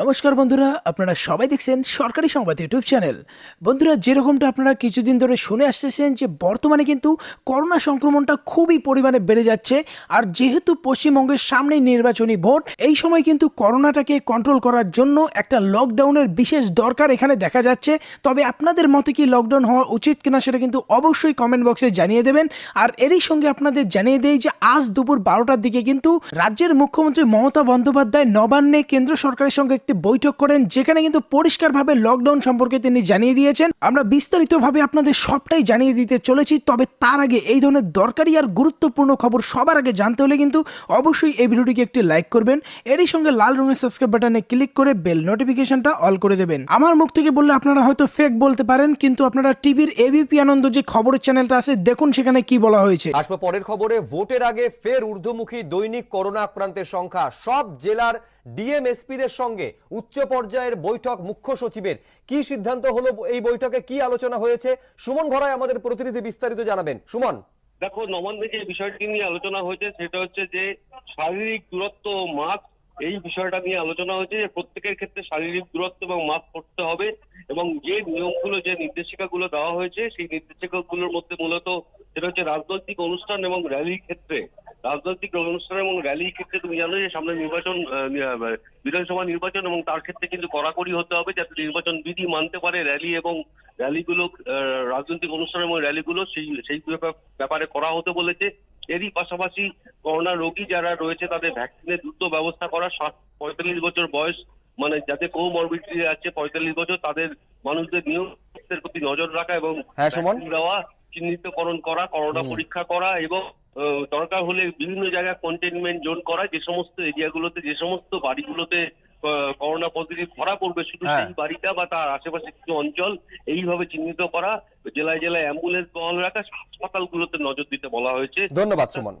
নমস্কার বন্ধুরা, আপনারা সবাই দেখছেন সরকারি সংবাদ ইউটিউব চ্যানেল। বন্ধুরা, যেরকমটা আপনারা কিছুদিন ধরে শুনে আসতেছেন যে, বর্তমানে কিন্তু করোনা সংক্রমণটা খুবই পরিমাণে বেড়ে যাচ্ছে আর যেহেতু পশ্চিমবঙ্গের সামনেই নির্বাচনী ভোট, এই সময় কিন্তু করোনাটাকে কন্ট্রোল করার জন্য একটা লকডাউনের বিশেষ দরকার এখানে দেখা যাচ্ছে। তবে আপনাদের মতে কি লকডাউন হওয়া উচিত কিনা সেটা কিন্তু অবশ্যই কমেন্ট বক্সে জানিয়ে দেবেন। আর এরই সঙ্গে আপনাদের জানিয়ে দেই যে, আজ দুপুর বারোটার দিকে কিন্তু রাজ্যের মুখ্যমন্ত্রী মমতা বন্দ্যোপাধ্যায় নবান্নে কেন্দ্র সরকারের সঙ্গে একটি বৈঠক করেন, যেখানে কিন্তু পরিষ্কারভাবে লকডাউন সম্পর্কে তিনি জানিয়ে দিয়েছেন। আমরা বিস্তারিতভাবে আপনাদের সবটাই জানিয়ে দিতে চলেছি, তবে তার আগে এই ধরনের দরকারি আর গুরুত্বপূর্ণ খবর সবার আগে জানতে হলে কিন্তু অবশ্যই এই ভিডিওটিকে একটি লাইক করবেন। এরই সঙ্গে লাল রঙের সাবস্ক্রাইব বাটনে ক্লিক করে বেল নোটিফিকেশনটা অল করে দেবেন। আমার মুখ থেকে বললে আপনারা হয়তো ফেক বলতে পারেন, কিন্তু আপনারা টিভির এবিপি আনন্দ যে খবরের চ্যানেলটা আছে, দেখুন সেখানে কি বলা হয়েছে। আসব পরের খবরে, ভোটের আগে ফের ঊর্ধ্বমুখী দৈনিক করোনা আক্রান্তের সংখ্যা, সব জেলার ডিএমএসপিদের সঙ্গে। উচ্চ পর্যায়ের বৈঠক মুখ্য সচিবের। কি সিদ্ধান্ত হলো এই বৈঠকে? কি আলোচনা হয়েছে? সুমন ঘরায় আমাদের প্রতিনিধি বিস্তারিত জানাবেন। সুমন। দেখো, নবান্নে যে বিষয়টি নিয়ে আলোচনা হয়েছে, সেটা হচ্ছে যে শারীরিক দূরত্ব মাস্ক, এই বিষয়টা নিয়ে আলোচনা হয়েছে যে প্রত্যেকের ক্ষেত্রে শারীরিক দূরত্ব এবং মাস্ক পরতে হবে এবং যে নিয়মগুলো, যে নির্দেশিকাগুলো দেওয়া হয়েছে, সেই নির্দেশিকাগুলোর মধ্যে মূলত সেটা হচ্ছে রাজনৈতিক অনুষ্ঠান এবং র্যালির ক্ষেত্রে। রাজনৈতিক অনুষ্ঠান এবং র্যালির ক্ষেত্রে তুমি জানো যে সামনে নির্বাচন বিধানসভা নির্বাচন এবং তার ক্ষেত্রে কিন্তু কড়াকড়ি হতে হবে যাতে নির্বাচন বিধি মানতে পারে র্যালি এবং র্যালিগুলো রাজনৈতিক অনুষ্ঠান এবং র্যালিগুলো সেই সেই ব্যাপারে করা হতে বলেছে। এরই পাশাপাশি করোনা রোগী যারা রয়েছে তাদের ভ্যাকসিনের দ্রুত ব্যবস্থা করা ষাট পঁয়তাল্লিশ বছর বয়স মানে যাদের কোমরবিডিটি আছে পঁয়তাল্লিশ বছর তাদের মানুষদের নিয়মের প্রতি নজর রাখা এবং হ্যাঁ, দেওয়া চিহ্নিতকরণ করা করোনা পরীক্ষা করা এবং দরকার হলে বিভিন্ন জায়গায় কন্টেনমেন্ট জোন করা যে সমস্ত এরিয়াগুলোতে যে সমস্ত বাড়িগুলোতে করোনা পজিটিভ ধরা পড়বে শুধু হ্যাঁ। সেই বাড়িটা বা তার আশেপাশে কিছু অঞ্চল এইভাবে চিহ্নিত করা জেলায় জেলায় অ্যাম্বুলেন্স বহাল রাখা হাসপাতালগুলোতে নজর দিতে বলা হয়েছে ধন্যবাদ সুমন